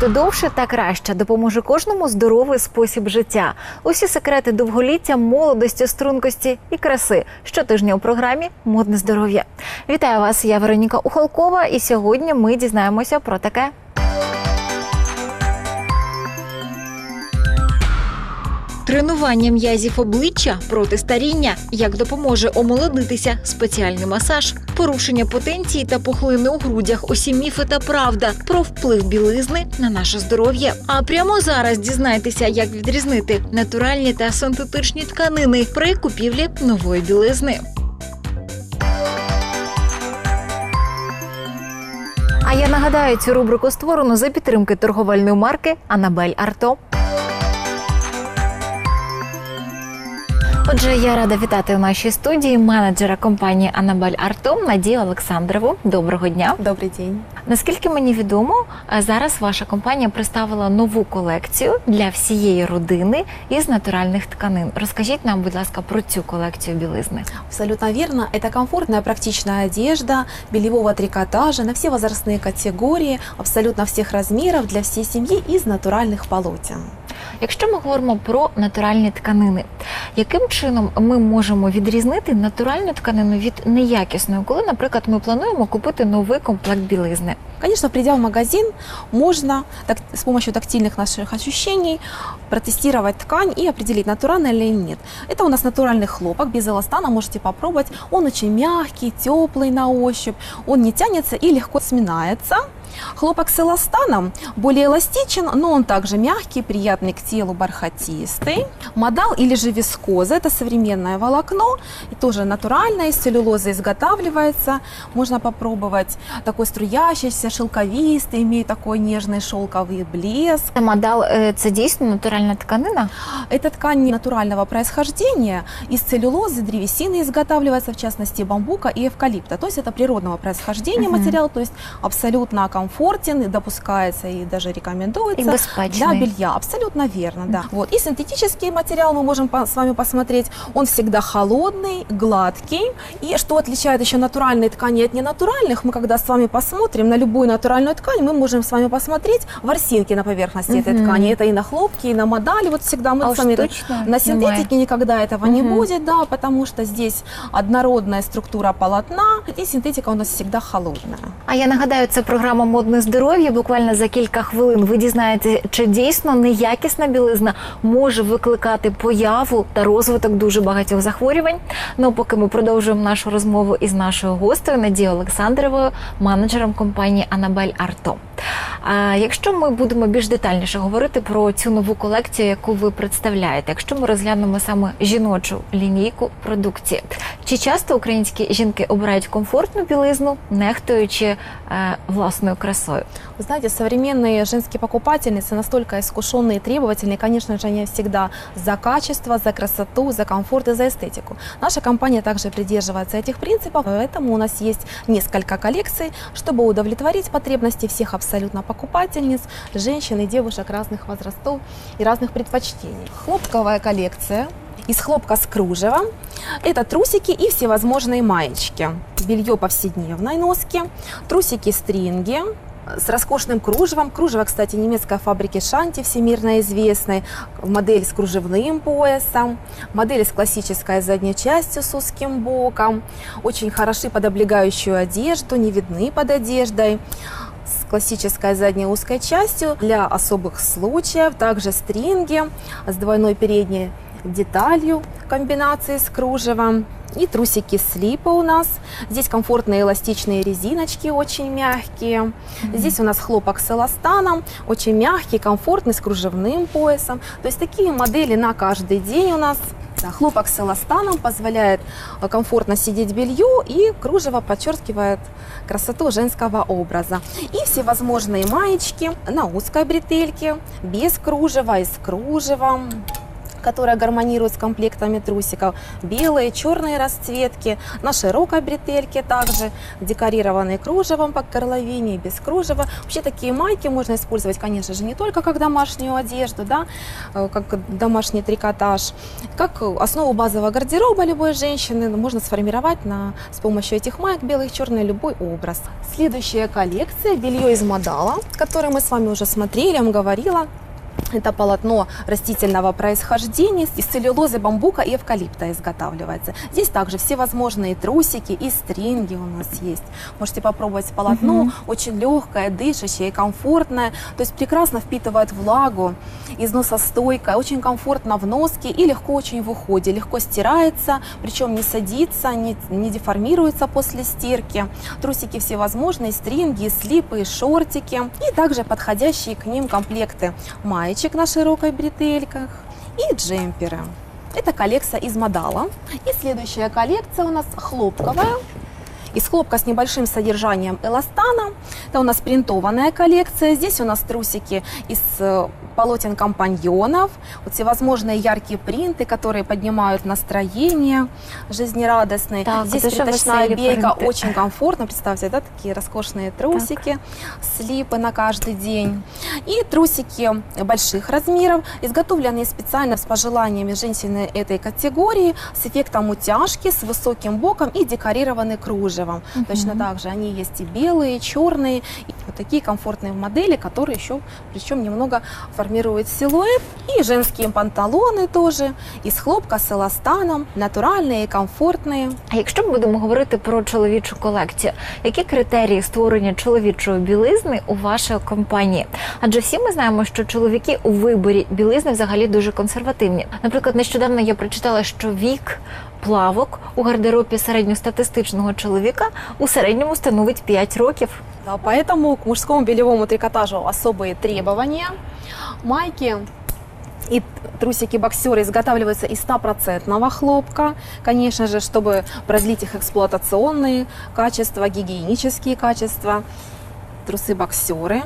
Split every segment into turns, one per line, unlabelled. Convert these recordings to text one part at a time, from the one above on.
Жити довше та краще допоможе кожному здоровий спосіб життя. Усі секрети довголіття, молодості, стрункості і краси. Щотижня у програмі Модне здоров'я. Вітаю вас! Я Вероніка Ухалкова, і сьогодні ми дізнаємося про таке. Тренування м'язів обличчя проти старіння, як допоможе омолодитися, спеціальний масаж, порушення потенції та пухлини у грудях, усі міфи та правда про вплив білизни на наше здоров'я. А прямо зараз дізнайтеся, як відрізнити натуральні та синтетичні тканини при купівлі нової білизни. А я нагадаю, цю рубрику створено за підтримки торговельної марки Анабель Арто. Отже, я рада вітати у нашій студії менеджера компанії Анабель Арто Надію Олександрову. Доброго дня.
Добрый день.
Наскільки мені відомо, е, зараз ваша компанія представила нову колекцію для всієї родини із натуральних тканин. Розкажіть нам, будь ласка, про цю колекцію білизни.
Абсолютно верно. Это комфортная, практичная одежда бельевого трикотажа на все возрастные категории, абсолютно всех размеров для всей семьи из натуральных полотен.
Якщо ми говоримо про натуральні тканини, яким чином ми можемо відрізнити натуральну тканину від неякісної, коли, наприклад, ми плануємо купити новий комплект білизни?
Конечно, придя в магазин, можно так, с помощью тактильных наших ощущений протестировать ткань и определить, натуральная или нет. Это у нас натуральный хлопок без эластана, можете попробовать. Он очень мягкий, теплый на ощупь, он не тянется и легко сминается. Хлопок с эластаном более эластичен, но он также мягкий, приятный к телу, бархатистый. Модал или же вискоза – это современное волокно, и тоже натуральное, из целлюлозы изготавливается. Можно попробовать такой струящийся, шелковистый, имеет такой нежный шелковый блеск.
Модал е, це дійсно натуральна тканина.
Эта ткань натурального происхождения, из целлюлозы, древесины изготавливается, в частности, бамбука и эвкалипта. То есть это природного происхождения
Мгм.
материал, то есть абсолютно комфортен и допускается и даже рекомендуется. Для
безпечний.
белья, абсолютно верно, да. Вот. И синтетический материал мы можем с вами посмотреть. Он всегда холодный, гладкий. И что отличает еще натуральные ткани от ненатуральных, мы когда с вами посмотрим на любую натуральную ткань, мы можем с вами посмотреть ворсинки на поверхности этой
Мгм.
ткани. Это и на хлопке, и на модали. Вот всегда мы
А
с вами
штучно
на синтетике никогда этого не
Мгм.
будет, да, потому что здесь однородная структура полотна, и синтетика у нас всегда холодная.
А я нагадаю, це програма Модне здоров'я. Буквально за кілька хвилин ви дізнаєтеся, чи дійсно неякісна білизна може викликати появу та розвиток дуже багатьох захворювань. Ну, поки ми продовжуємо нашу розмову із нашою гостею Надією Олександровою, менеджером компанії Анабель Арто. А якщо ми будемо більш детальніше говорити про цю нову колекцію, яку ви представляєте, якщо ми розглянемо саме жіночу лінійку продукції, чи часто українські жінки обирають комфортну білизну, нехтуючи е, власною красою?
Вы знаете, современные женские покупательницы настолько искушенные и требовательные, конечно же, они всегда за качество, за красоту, за комфорт и за эстетику. Наша компания также придерживается этих принципов, поэтому у нас есть несколько коллекций, чтобы удовлетворить потребности всех абсолютно покупательниц, женщин и девушек разных возрастов и разных предпочтений. Хлопковая коллекция из хлопка с кружевом. Это трусики и всевозможные маечки. Белье повседневной носки, трусики-стринги, с роскошным кружевом. Кружево, кстати, немецкой фабрики Шанти, всемирно известной. Модель с кружевным поясом. Модель с классической задней частью с узким боком. Очень хороши под облегающую одежду, не видны под одеждой. С классической задней узкой частью для особых случаев. Также стринги с двойной передней деталью комбинации с кружевом. И трусики слипа у нас. Здесь комфортные эластичные резиночки, очень мягкие. Здесь у нас хлопок с эластаном, очень мягкий, комфортный, с кружевным поясом. То есть такие модели на каждый день у нас. Да, хлопок с эластаном позволяет э, комфортно сидеть белью, и кружево подчеркивает красоту женского образа. И всевозможные маечки на узкой бретельке, без кружева и с кружевом. Которая гармонирует с комплектами трусиков. Белые, черные расцветки, на широкой бретельке также, декорированные кружевом по горловине, без кружева. Вообще такие майки можно использовать, конечно же, не только как домашнюю одежду, да, э, как домашний трикотаж, как основу базового гардероба любой женщины можно сформировать на, с помощью этих маек белых, черный, любой образ. Следующая коллекция, белье из модала, которое мы с вами уже смотрели, я вам говорила. Это полотно растительного происхождения из целлюлозы бамбука и эвкалипта изготавливается. Здесь также все возможные трусики и стринги у нас есть. Можете попробовать полотно,
Мгм.
очень легкое, дышащее и комфортное. То есть прекрасно впитывает влагу, износостойкое, очень комфортно в носке и легко очень в уходе. Легко стирается, причем не садится, не, не деформируется после стирки. Трусики всевозможные, стринги, слипы, шортики и также подходящие к ним комплекты маечек на широкой бретельках и джемперы. Это коллекция из модала. И следующая коллекция у нас хлопковая. Из хлопка с небольшим содержанием эластана. Это у нас принтованная коллекция. Здесь у нас трусики из э, полотен компаньонов. Вот всевозможные яркие принты, которые поднимают настроение жизнерадостное.
Так,
Здесь
веселі
бейка
принти?
очень комфортно. Представьте, да, такие роскошные трусики, слипы на каждый день. И трусики больших размеров, изготовленные специально с пожеланиями женщины этой категории, с эффектом утяжки, с высоким боком и декорированы кружевом. Точно так же они есть и белые, и черные, и вот такие комфортные модели, которые еще, причем немного формируют силуэт. И женские панталоны тоже из хлопка с эластаном, натуральные и комфортные.
А якщо ми будемо говорити про чоловічу колекцію, які критерії створення чоловічої білизни у вашій компанії? Адже всі ми знаємо, що чоловіки у виборі білизни взагалі дуже консервативні. Наприклад, нещодавно я прочитала, що вік плавок у гардеробі середньостатистичного чоловіка у середньому становить 5 років.
Да, поэтому к мужскому бельевому трикотажу особые требования. Майки и трусики-боксеры изготавливаются из 100% хлопка, конечно же, чтобы продлить их эксплуатационные качества, гигиенические качества. Трусы-боксеры,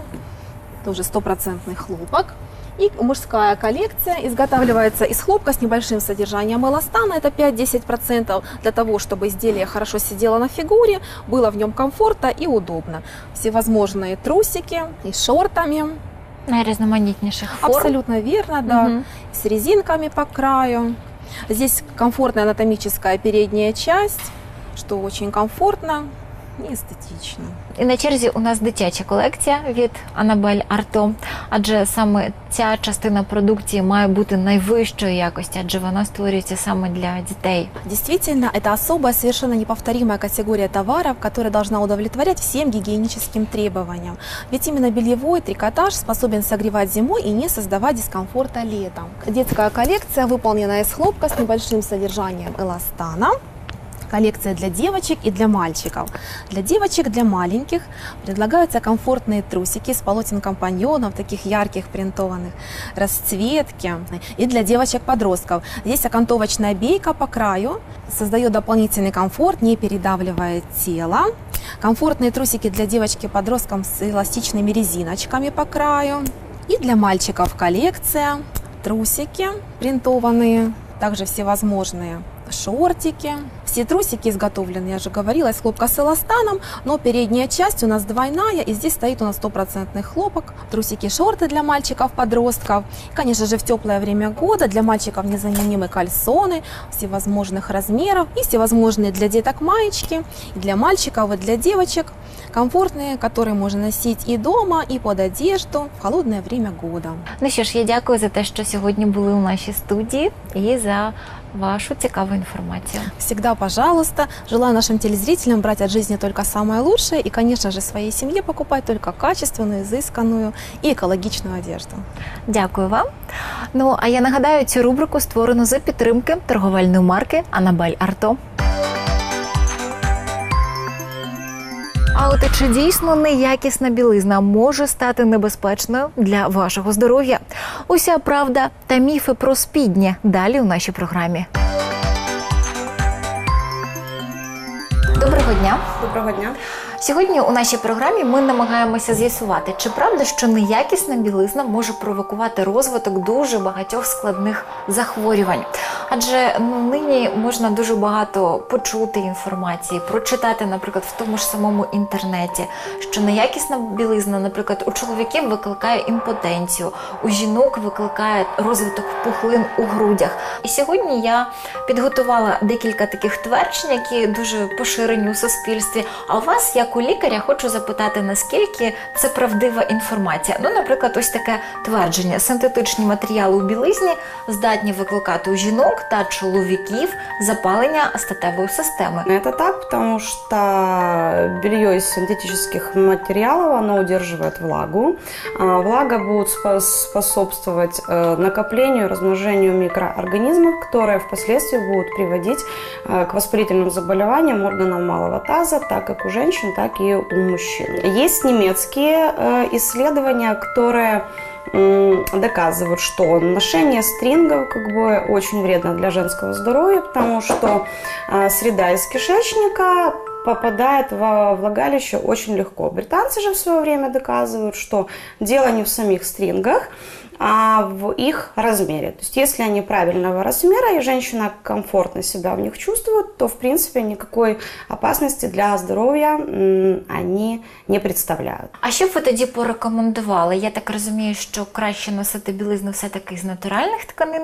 тоже стопроцентный хлопок. И мужская коллекция изготавливается из хлопка с небольшим содержанием эластана, это 5-10%, для того, чтобы изделие хорошо сидело на фигуре, было в нем комфортно и удобно. Всевозможные трусики и шортами,
Найрізноманітніших форм.
абсолютно верно, да,
Мгм.
с резинками по краю. Здесь комфортная анатомическая передняя часть, что очень комфортно и эстетично.
І на черзі у нас дитяча колекція від Анабель Арто, адже саме ця частина продукції має бути найвищої якості, адже вона створюється саме для дітей.
Действительно, это особая, совершенно неповторимая категория товаров, которая должна удовлетворять всем гигиеническим требованиям. Ведь именно бельевой трикотаж способен согревать зимой и не создавать дискомфорта летом. Детская коллекция, выполнена из хлопка с небольшим содержанием эластана. Коллекция для девочек и для мальчиков. Для девочек, для маленьких предлагаются комфортные трусики с полотен компаньонов, таких ярких принтованных, расцветки. И для девочек-подростков. Здесь окантовочная бейка по краю, создает дополнительный комфорт, не передавливает тело. Комфортные трусики для девочки-подросткам с эластичными резиночками по краю. И для мальчиков коллекция, трусики принтованные, также всевозможные шортики. Все трусики изготовлены, я же говорила, из хлопка с эластаном, но передняя часть у нас двойная, и здесь стоит у нас стопроцентный хлопок. Трусики, шорты для мальчиков-подростков. И, конечно же, в теплое время года для мальчиков незаменимы кальсоны всевозможных размеров и всевозможные для деток маечки, и для мальчиков, и для девочек. Комфортные, которые можно носить и дома, и под одежду в холодное время года.
Ну що ж, я дякую за те, що сьогодні були у нашій студії і за вашу цікаву інформацію.
Всегда, пожалуйста. Желаю нашим телезрителям брать от жизни только самое лучшее и, конечно же, своей семье покупать только качественную, изысканную и экологичную одежду.
Дякую вам. Ну а я нагадаю, цю рубрику створено за підтримки торговельної марки Анабель Арто. А от чи дійсно неякісна білизна може стати небезпечною для вашого здоров'я? Уся правда та міфи про спідні далі у нашій програмі. Доброго дня.
Доброго дня.
Сьогодні у нашій програмі ми намагаємося з'ясувати, чи правда, що неякісна білизна може провокувати розвиток дуже багатьох складних захворювань. Адже ну, нині можна дуже багато почути інформації, прочитати, наприклад, в тому ж самому інтернеті, що неякісна білизна, наприклад, у чоловіків викликає імпотенцію, у жінок викликає розвиток пухлин у грудях. І сьогодні я підготувала декілька таких тверджень, які дуже поширені у суспільстві. А у вас, як у лікаря, хочу запитати, наскільки це правдива інформація. Ну, наприклад, ось таке твердження: синтетичні матеріали у білизні здатні викликати у жінок та чоловіків запалення статевої системи.
Это так, потому что белье из синтетических материалов, оно удерживает влагу. А Влага будет спо- способствовать э, накоплению, размножению микроорганизмов, которые впоследствии будут приводить э, к воспалительным заболеваниям органов малого таза, так как у женщин, так и у мужчин. Есть немецкие э, исследования, которые доказывают, что ношение стрингов как бы очень вредно для женского здоровья, потому что а, среда из кишечника попадает во влагалище очень легко. Британцы же в свое время доказывают, что дело не в самих стрингах, в их размере. То есть если они правильного размера и женщина комфортно себя в них чувствует, то в принципе никакой опасности для здоровья м, они не представляют.
А що б ви тоді порекомендували? Я так розумію, що краще носити білизну все-таки з натуральних тканин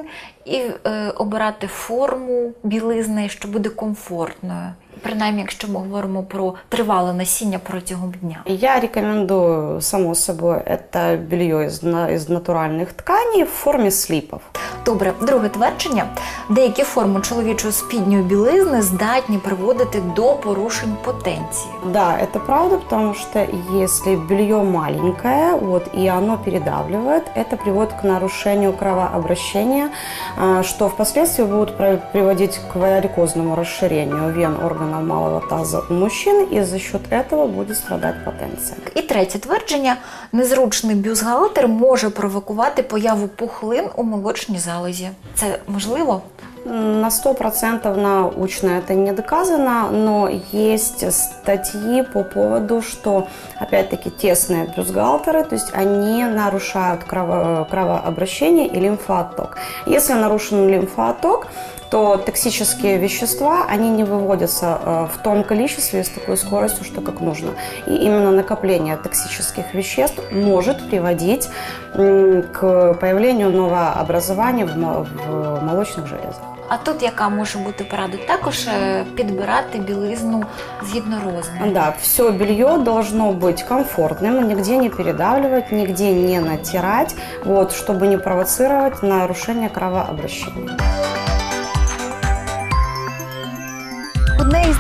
і е, обирати форму білизни, що буде комфортною. Принаймні, якщо ми говоримо про тривале носіння протягом дня.
Я рекомендую, само собой, это белье из, на- из натуральных тканей в форме слипов.
Добре, друге твердження: деякі форми чоловічої спідньої білизни здатні приводити до порушень потенції.
Да, это правда, потому что если белье маленькое, вот, и оно передавливает, это приводит к нарушению кровообращения, а, что впоследствии будут при- приводить к варикозному расширению вен органов малого таза у мужчин, и за счет этого будет страдать потенция.
І третє твердження: незручний бюстгальтер може провокувати появу пухлин у молочній залозі. Це можливо?
На 100% научно это не доказано, но есть статьи по поводу, что, опять-таки, тесные бюстгальтеры, то есть они нарушают крово- кровообращение и лимфоотток. Если нарушен лимфоотток, то токсические вещества, они не выводятся э, в том количестве и с такой скоростью, что как нужно. И именно накопление токсических веществ может приводить м, к появлению новообразований в мо- в молочных железах.
А тут яка може бути порада? Також е, підбирати білизну згідно розміру.
Да, все белье должно быть комфортным, нигде не передавливать, нигде не натирать, вот, чтобы не провоцировать нарушение кровообращения.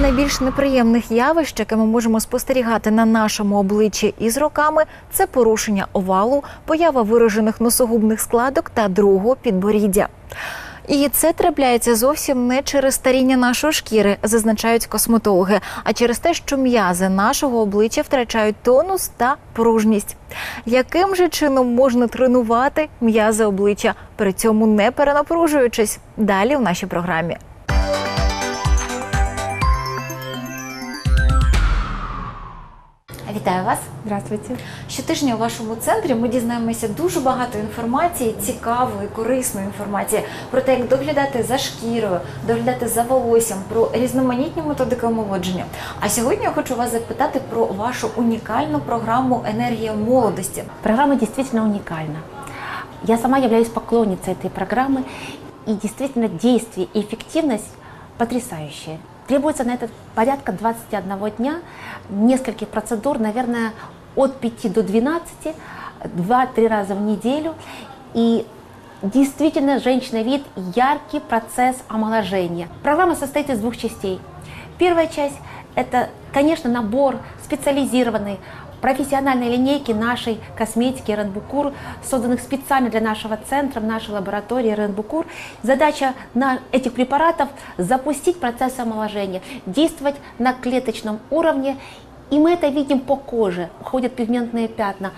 Найбільш неприємних явищ, яке ми можемо спостерігати на нашому обличчі із роками, це порушення овалу, поява виражених носогубних складок та другого підборіддя. І це трапляється зовсім не через старіння нашої шкіри, зазначають косметологи, а через те, що м'язи нашого обличчя втрачають тонус та пружність. Яким же чином можна тренувати м'язи обличчя, при цьому не перенапружуючись? Далі в нашій програмі. Вітаю вас!
Здравствуйте.
Щотижня у вашому центрі ми дізнаємося дуже багато інформації, цікавої, корисної інформації про те, як доглядати за шкірою, доглядати за волоссям, про різноманітні методики омолодження. А сьогодні я хочу вас запитати про вашу унікальну програму Енергія молодості.
Программа действительно уникальна. Я сама являюсь поклонницей этой программы, и действительно действие и эффективность потрясающие. Требуется на это порядка 21 дня, нескольких процедур, наверное, от 5 до 12, 2-3 раза в неделю. И действительно женщина видит яркий процесс омоложения. Программа состоит из двух частей. Первая часть – это, конечно, набор специализированной профессиональной линейки нашей косметики Ренбукур, созданных специально для нашего центра, в нашей лаборатории Ренбукур. Задача этих препаратов запустить процесс омоложения, действовать на клеточном уровне. И мы это видим по коже. Уходят пигментные пятна,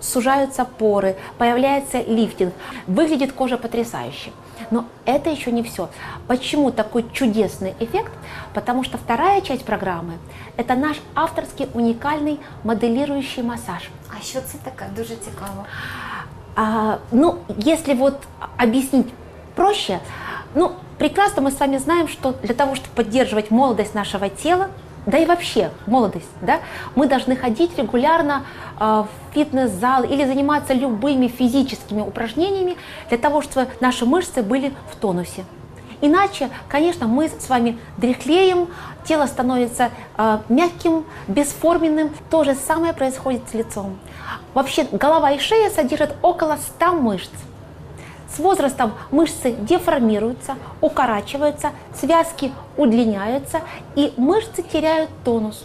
сужаются поры, появляется лифтинг. Выглядит кожа потрясающе. Но это еще не все. Почему такой чудесный эффект? Потому что вторая часть программы – это наш авторский уникальный моделирующий массаж.
А що це таке? Дуже цікаво.
А, ну, если вот объяснить проще, ну, прекрасно мы с вами знаем, что для того, чтобы поддерживать молодость нашего тела, да и вообще молодость, да, мы должны ходить регулярно а, в фитнес-зал или заниматься любыми физическими упражнениями для того, чтобы наши мышцы были в тонусе. Иначе, конечно, мы с вами дряхлеем, тело становится э, мягким, бесформенным. То же самое происходит с лицом. Вообще голова и шея содержат около 100 мышц. С возрастом мышцы деформируются, укорачиваются, связки удлиняются и мышцы теряют тонус.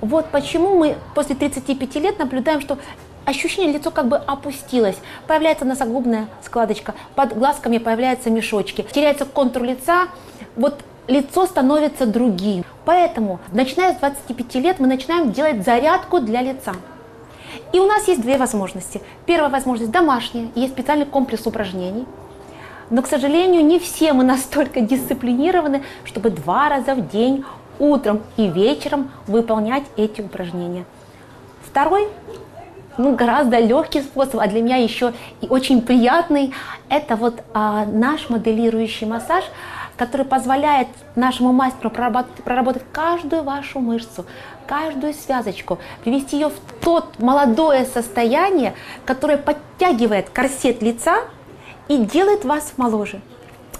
Вот почему мы после 35 лет наблюдаем, что ощущение лицо как бы опустилось, появляется носогубная складочка, под глазками появляются мешочки, теряется контур лица, вот лицо становится другим. Поэтому, начиная с 25 лет, мы начинаем делать зарядку для лица. И у нас есть две возможности. Первая возможность домашняя, есть специальный комплекс упражнений. Но, к сожалению, не все мы настолько дисциплинированы, чтобы два раза в день, утром и вечером выполнять эти упражнения. Второй ну, гораздо легкий способ, а для меня еще и очень приятный, это вот а, наш моделирующий массаж, который позволяет нашему мастеру проработать, проработать каждую вашу мышцу, каждую связочку, привести ее в тот молодое состояние, которое подтягивает корсет лица и делает вас моложе.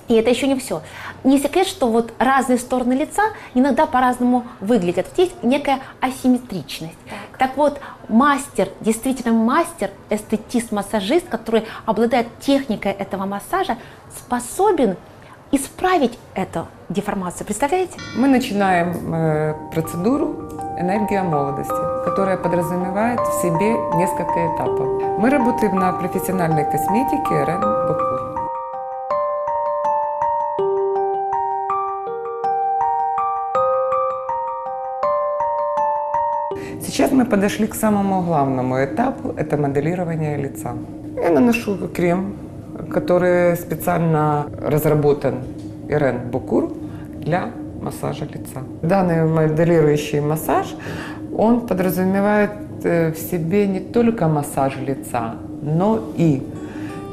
И это еще не все. Не секрет, что вот разные стороны лица иногда по-разному выглядят. Здесь некая асимметричность. Так. так вот, мастер, действительно мастер, эстетист, массажист, который обладает техникой этого массажа, способен исправить эту деформацию. Представляете?
Мы начинаем э, процедуру «Энергия молодости», которая подразумевает в себе несколько этапов. Мы работаем на профессиональной косметике Рен Бакур. Сейчас мы подошли к самому главному этапу – это моделирование лица. Я наношу крем, который специально разработан Ирен Букур для массажа лица. Данный моделирующий массаж, он подразумевает э, в себе не только массаж лица, но и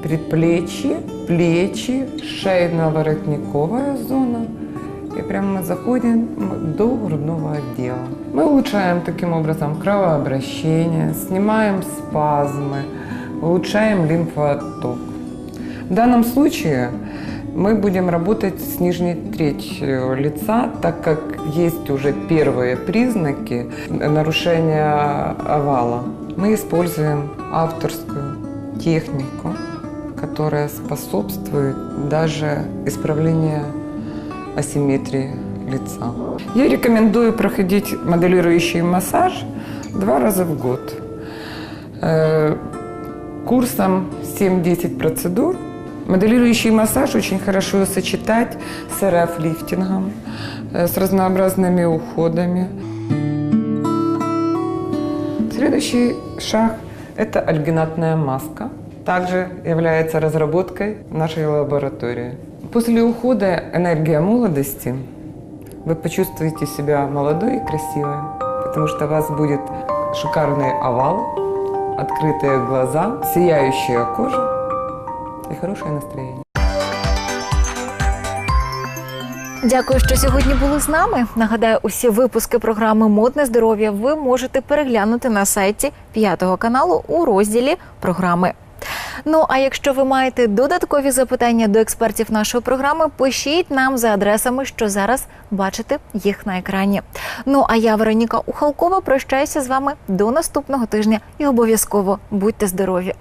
предплечье, плечи, шейно-воротниковая зона. И прямо мы заходим до грудного отдела. Мы улучшаем таким образом кровообращение, снимаем спазмы, улучшаем лимфоотток. В данном случае мы будем работать с нижней третью лица, так как есть уже первые признаки нарушения овала. Мы используем авторскую технику, которая способствует даже исправлению асимметрии лица. Я рекомендую проходить моделирующий массаж два раза в год. Э, Курсом 7-10 процедур Моделирующий массаж очень хорошо сочетать с РФ-лифтингом, э, с разнообразными уходами. Следующий шаг – это альгинатная маска. Также является разработкой нашей лаборатории. После ухода энергия молодости вы почувствуете себя молодой и красивой, потому что у вас будет шикарный овал, открытые глаза, сияющая кожа і хороше настроєння.
Дякую, що сьогодні були з нами. Нагадаю, усі випуски програми Модне здоров'я ви можете переглянути на сайті п'ятого каналу у розділі програми. Ну а якщо ви маєте додаткові запитання до експертів нашої програми, пишіть нам за адресами, що зараз бачите їх на екрані. Ну а я, Вероніка Ухалкова, прощаюся з вами до наступного тижня і обов'язково будьте здорові!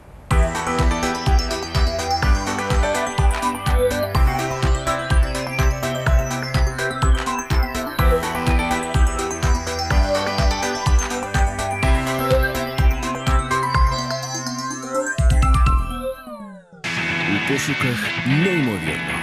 Пошуках неймовірного.